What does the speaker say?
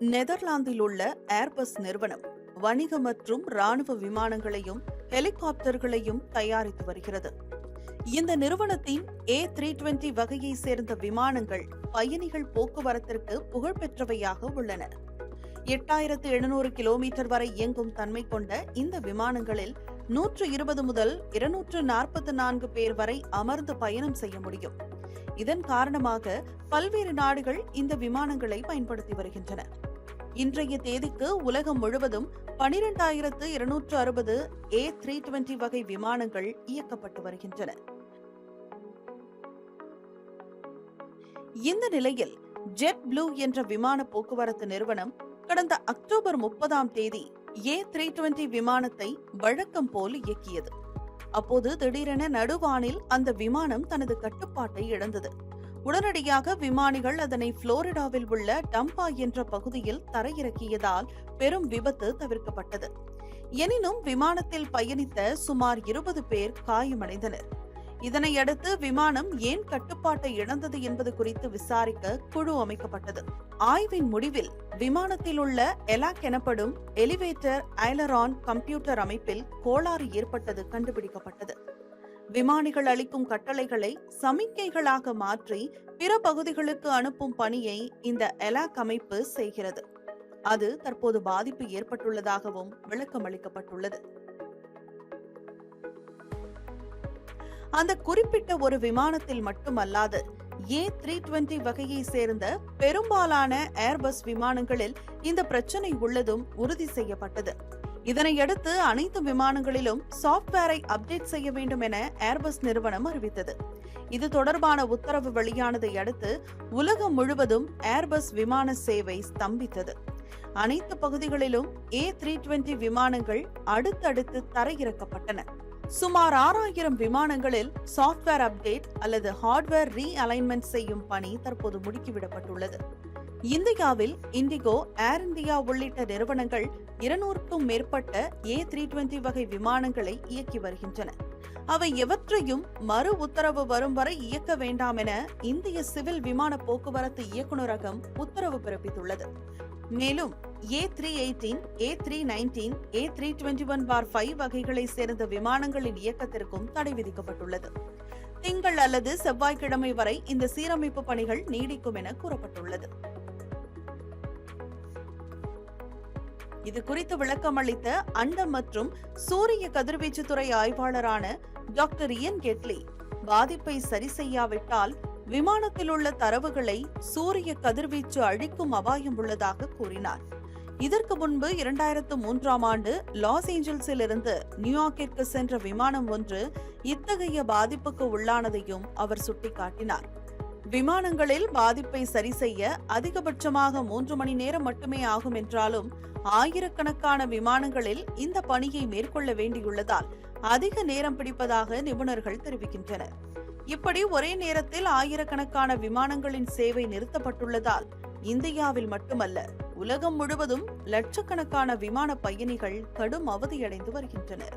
நெதர்லாந்தில் உள்ள ஏர்பஸ் நிறுவனம் வணிக மற்றும் ராணுவ விமானங்களையும் ஹெலிகாப்டர்களையும் தயாரித்து வருகிறது. இந்த நிறுவனத்தின் ஏ த்ரீ டுவெண்டி வகையை சேர்ந்த விமானங்கள் பயணிகள் போக்குவரத்திற்கு புகழ்பெற்றவையாக உள்ளன. எட்டாயிரத்து எழுநூறு கிலோமீட்டர் வரை இயங்கும் தன்மை கொண்ட இந்த விமானங்களில் நூற்று இருபது முதல் இருநூற்று நாற்பத்தி நான்கு பேர் வரை அமர்ந்து பயணம் செய்ய முடியும். இதன் காரணமாக பல்வேறு நாடுகள் இந்த விமானங்களை பயன்படுத்தி வருகின்றன. இன்றைய தேதிக்கு உலகம் முழுவதும் பனிரெண்டாயிரத்து இருநூற்று அறுபது ஏ த்ரீ டுவெண்டி வகை விமானங்கள் இயக்கப்பட்டு வருகின்றன. இந்த நிலையில் ஜெட் ப்ளூ என்ற விமான போக்குவரத்து நிறுவனம் கடந்த அக்டோபர் முப்பதாம் தேதி ஏ த்ரீ டுவெண்டி விமானத்தை வழக்கம் போல் இயக்கியது. அப்போது திடீரென நடுவானில் அந்த விமானம் தனது கட்டுப்பாட்டை இழந்தது. உடனடியாக விமானிகள் அதனை புளோரிடாவில் உள்ள டம்பா என்ற பகுதியில் தரையிறக்கியதால் பெரும் விபத்து தவிர்க்கப்பட்டது. எனினும் விமானத்தில் பயணித்த சுமார் இருபது பேர் காயமடைந்தனர். இதனையடுத்து விமானம் ஏன் கட்டுப்பாட்டை இழந்தது என்பது குறித்து விசாரிக்க குழு அமைக்கப்பட்டது. ஆய்வின் முடிவில் விமானத்தில் உள்ள எலாக் எனப்படும் எலிவேட்டர் ஐலரான் கம்ப்யூட்டர் அமைப்பில் கோளாறு ஏற்பட்டது கண்டுபிடிக்கப்பட்டது. விமானிகள் அளிக்கும் கட்டளைகளை சமிக்கைகளாக மாற்றி பிற பகுதிகளுக்கு அனுப்பும் பணியை இந்த எலாக் அமைப்பு செய்கிறது. அது தற்போது பாதிப்பு ஏற்பட்டுள்ளதாகவும் விளக்கம் அளிக்கப்பட்டுள்ளது. அந்த குறிப்பிட்ட ஒரு விமானத்தில் மட்டுமல்லாது ஏ த்ரீ டுவெண்டி வகையை சேர்ந்த பெரும்பாலான ஏர்பஸ் விமானங்களில் இந்த பிரச்சனை உள்ளதும் உறுதி செய்யப்பட்டது. இதனையடுத்து அனைத்து விமானங்களிலும் சாப்ட்வேரை அப்டேட் செய்ய வேண்டும் என ஏர்பஸ் நிறுவனம் அறிவித்தது. இது தொடர்பான உத்தரவு வெளியானதை அடுத்து உலகம் முழுவதும் ஏர்பஸ் விமான சேவை ஸ்தம்பித்தது. அனைத்து பகுதிகளிலும் ஏ த்ரீ டுவெண்டி விமானங்கள் அடுத்தடுத்து தரையிறக்கப்பட்டன. சுமார் ஆறாயிரம் விமானங்களில் சாஃப்ட்வேர் அப்டேட் அல்லது ஹார்ட்வேர் ரீ அலைன்மெண்ட் செய்யும் பணி தற்போது முடுக்கிவிடப்பட்டுள்ளது. இந்தியாவில் இண்டிகோ ஏர் இந்தியா உள்ளிட்ட நிறுவனங்கள் இருநூறுக்கும் மேற்பட்ட ஏ த்ரீ டுவெண்டி வகை விமானங்களை இயக்கி வருகின்றன. அவை எவற்றையும் மறு உத்தரவு வரும் வரை இயக்க வேண்டாம் என இந்திய சிவில் விமான போக்குவரத்து இயக்குநரகம் உத்தரவு பிறப்பித்துள்ளது. மேலும் A three eighteen A three nineteen A three twenty one four five வகைகளை சேர்ந்த விமானங்களின் இயக்கத்திற்கும் தடை விதிக்கப்பட்டுள்ளது. திங்கள் அல்லது செவ்வாய்க்கிழமை வரை இந்த சீரமைப்பு பணிகள் நீடிக்கும் என கூறப்பட்டுள்ளது. இது குறித்து விளக்கம் அளித்த அண்டம் மற்றும் சூரிய கதிர்வீச்சு துறை ஆய்வாளரான டாக்டர் இயன் கெட்லி பாதிப்பை சரி செய்யாவிட்டால் விமானத்தில் உள்ள தரவுகளை சூரிய கதிர்வீச்சு அழிக்கும் அபாயம் உள்ளதாக கூறினார். இதற்கு முன்பு இரண்டாயிரத்து மூன்றாம் ஆண்டு லாஸ் ஏஞ்சல்ஸில் இருந்து நியூயார்க்கிற்கு சென்ற விமானம் ஒன்று இத்தகைய பாதிப்புக்கு உள்ளானதையும் அவர் சுட்டிக்காட்டினார். விமானங்களில் பாதிப்பை சரி செய்ய அதிகபட்சமாக மூன்று மணி நேரம் மட்டுமே ஆகும் என்றாலும் ஆயிரக்கணக்கான விமானங்களில் இந்த பணியை மேற்கொள்ள வேண்டியுள்ளதால் அதிக நேரம் பிடிப்பதாக நிபுணர்கள் தெரிவிக்கின்றனர். இப்படி ஒரே நேரத்தில் ஆயிரக்கணக்கான விமானங்களின் சேவை நிறுத்தப்பட்டுள்ளதால் இந்தியாவில் மட்டுமல்ல உலகம் முழுவதும் லட்சக்கணக்கான விமான பயணிகள் கடும் அவதியடைந்து வருகின்றனர்.